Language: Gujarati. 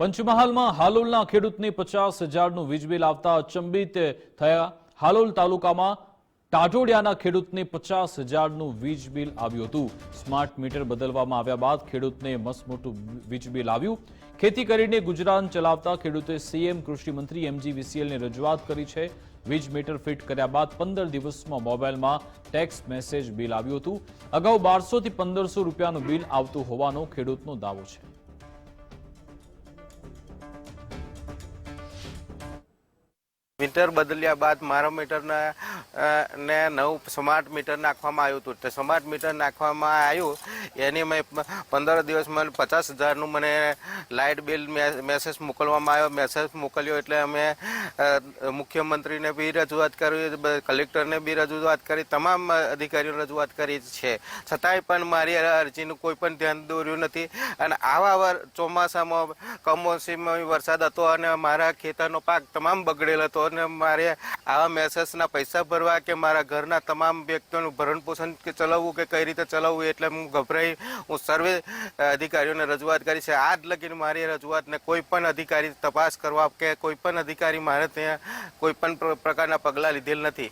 પંચમહાલમાં હાલોલના ખેડૂતને પચાસ હજારનું વીજ બિલ આવતા અચંબિત થયા. હાલોલ તાલુકામાં ટાટોડિયાના ખેડૂતને પચાસ હજારનું વીજ બિલ આવ્યું હતું. સ્માર્ટ મીટર બદલવામાં આવ્યા બાદ ખેડૂતને મસમોટું વીજ બિલ આવ્યું. ખેતી કરીને ગુજરાન ચલાવતા ખેડૂતે સીએમ કૃષિમંત્રી એમજી, વીસીએલને રજૂઆત કરી છે. વીજ મીટર ફિટ કર્યા બાદ પંદર દિવસમાં મોબાઈલમાં ટેક્સ મેસેજ બિલ આવ્યું હતું. અગાઉ બારસોથી પંદરસો રૂપિયાનું બિલ આવતું હોવાનો ખેડૂતનો દાવો છે. મીટર બદલ્યા બાદ મારા મીટરના ને નવું સ્માર્ટ મીટર નાખવામાં આવ્યું હતું. તે સ્માર્ટ મીટર નાખવામાં આવ્યું, એની મેં પંદર પંદર દિવસમાં પચાસ હજારનું મને લાઇટ બિલ મેસેજ મોકલવામાં આવ્યો. મેસેજ મોકલ્યો એટલે અમે મુખ્યમંત્રીને બી રજૂઆત કરી કલેક્ટરને બી રજૂઆત કરી, તમામ અધિકારીઓને રજૂઆત કરી છે. છતાંય પણ મારી અરજીનું કોઈ પણ ધ્યાન દોર્યું નથી. અને આવા ચોમાસામાં કમોસમી વરસાદ હતો અને મારા ખેતરનો પાક તમામ બગડેલ હતો અને મારે આવા મેસેજના પૈસા ભરવા કે મારા ઘરના તમામ વ્યક્તિઓનું ભરણ પોષણ કે ચલાવવું કે કઈ રીતે ચલાવવું એટલે હું ગભરાઈ હું સર્વે અધિકારીઓને રજૂઆત કરી છે. આજ લગીને મારી રજૂઆતને કોઈ પણ અધિકારી તપાસ કરવા કે કોઈ પણ અધિકારી મારે ત્યાં કોઈ પણ પ્ર- પ્રકારના પગલાં લીધેલ નથી.